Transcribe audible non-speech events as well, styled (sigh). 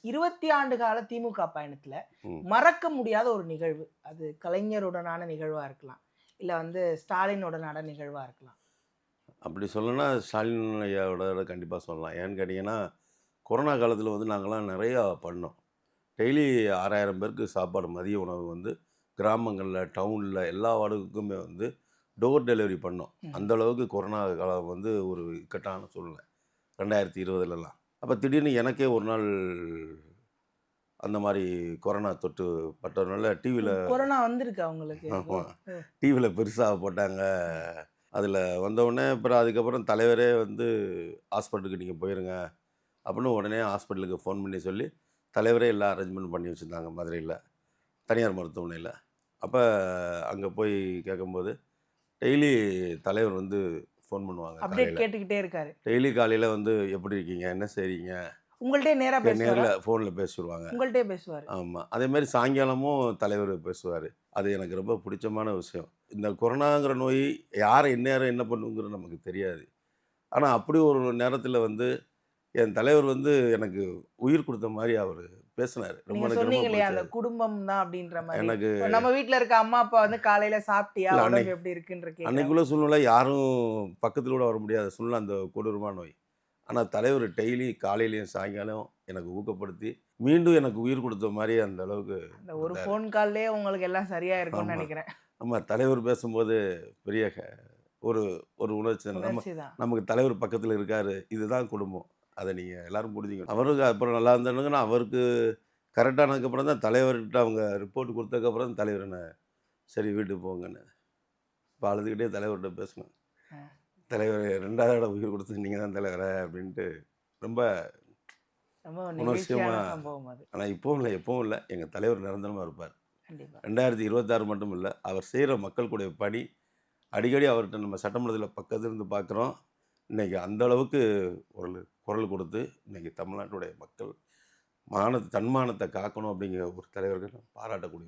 இருபத்தி ஆண்டு கால திமுக பயணத்துல. மறக்க முடியாத ஒரு நிகழ்வு. அது கலைஞருடனான நிகழ்வா இருக்கலாம். இல்ல வந்து ஸ்டாலினுடனான நிகழ்வா இருக்கலாம். அப்படி சொல்லணும்னா ஸ்டாலின் ஐயாவோட கண்டிப்பாக சொல்லலாம். ஏன்னு கேட்டிங்கன்னா கொரோனா காலத்தில் வந்து நாங்கள்லாம் நிறையா பண்ணோம். டெய்லி ஆறாயிரம் பேருக்கு சாப்பாடு மதிய உணவு வந்து கிராமங்களில் டவுனில் எல்லா வார்டுக்குமே வந்து டோர் டெலிவரி பண்ணோம். ம். அந்த அளவுக்கு கொரோனா காலம் வந்து ஒரு இக்கட்டான சூழ்நிலை. ரெண்டாயிரத்தி இருபதுலலாம். அப்போ திடீர்னு எனக்கே ஒரு நாள் அந்த மாதிரி கொரோனா தொட்டு பட்டதுனால டிவியில் கொரோனா வந்திருக்கு அவங்களுக்கு. (laughs) டிவியில் பெருசாக போட்டாங்க. அதில் வந்தவுடனே அப்புறம் அதுக்கப்புறம் தலைவரே வந்து ஹாஸ்பிட்டலுக்கு நீங்கள் போயிருங்க அப்படின்னு உடனே ஹாஸ்பிட்டலுக்கு ஃபோன் பண்ணி சொல்லி தலைவரே எல்லாம் அரேஞ்ச்மெண்ட் பண்ணி வச்சுருந்தாங்க மதுரையில் தனியார் மருத்துவமனையில். அப்போ அங்கே போய் கேட்கும்போது டெய்லி தலைவர் வந்து ஃபோன் பண்ணுவாங்க அப்டேட் கேட்டுக்கிட்டே இருக்காரு. டெய்லி காலையில் வந்து எப்படி இருக்கீங்க? என்ன செய்றீங்க? உங்கள்ட்டே நேரா பேசுவாரு? நேரில் ஃபோனில் பேசிடுவாங்க உங்கள்ட்டே பேசுவாரு. ஆமாம் அதே மாதிரி சாயங்காலமும் தலைவர் பேசுவார். அது எனக்கு ரொம்ப பிடிச்சமான விஷயம். இந்த கொரோனாங்கிற நோய் யாரை எந்நேரம் என்ன பண்ணுங்கிறது நமக்கு தெரியாது. ஆனால் அப்படி ஒரு நேரத்தில் வந்து என் தலைவர் வந்து எனக்கு உயிர் கொடுத்த மாதிரி அவர் பேசினார் ரொம்ப நீங்க எனக்கு ரொம்ப சொன்னீங்க இல்லையா அந்த. குடும்பம் தான் அப்படின்ற மாதிரி எனக்கு நம்ம வீட்ல இருக்க அம்மா அப்பா வந்து காலையில சாப்பிட்டியா உடம்பு எப்படி கேக்குறாங்க. அன்னைக்குள்ள சூழ்நிலை யாரும் பக்கத்தில் கூட வர முடியாத சூழ்நிலை அந்த கொடூரமான நோய் ஆனால் தலைவர் டெய்லி காலையிலையும் சாயங்காலம் எனக்கு ஊக்கப்படுத்தி மீண்டும் எனக்கு உயிர் கொடுத்த மாதிரி அந்த அளவுக்கு அந்த ஒரு. ஃபோன் கால்லயே உங்களுக்கு எல்லாம் சரியா இருக்கும்னு. நினைக்கிறேன் நம்ம தலைவர் பேசும்போது பெரிய ஒரு ஒரு உணர்ச்சி நமக்கு தலைவர் பக்கத்தில் இருக்காரு இதுதான் குடும்பம் அதை நீங்கள் எல்லாரும் புரிஞ்சுக்கணும். அவருக்கு அப்புறம் நல்லா இருந்தானுங்கன்னா அவருக்கு கரெக்டானதுக்கப்புறம் தான் தலைவர்கிட்ட அவங்க ரிப்போர்ட் கொடுத்ததுக்கப்புறம் தான் தலைவர் என்ன சரி வீட்டுக்கு போங்கன்னு. இப்போ அழுதுகிட்டே தலைவர்கிட்ட பேசணும். தலைவர் ரெண்டாவது இடம் உயிர் கொடுத்து நீங்கள் தான் தலைவரே அப்படின்ட்டு ரொம்ப ரொம்ப உணர்ச்சியமா- நிகழ்ச்சியான சம்பவம் அது. ஆனால் இப்போவும் இல்லை எப்பவும் இல்லை. எங்கள் தலைவர் நிரந்தரமாக இருப்பார். கண்டிப்பா. ரெண்டாயிரத்தி இருபத்தாறு மட்டும் இல்லை அவர் செய்கிற மக்களுடைய பணி அடிக்கடி அவர்கிட்ட நம்ம சட்டமன்றத்தில் பக்கத்துல இருந்து பார்க்குறோம் இன்றைக்கி அந்த அளவுக்கு குரல் கொடுத்து இன்றைக்கி தமிழ்நாட்டுடைய மக்கள் மானத்தை தன்மானத்தை காக்கணும் அப்படிங்கிற ஒரு தலைவர்கள் பாராட்டக்கூடிய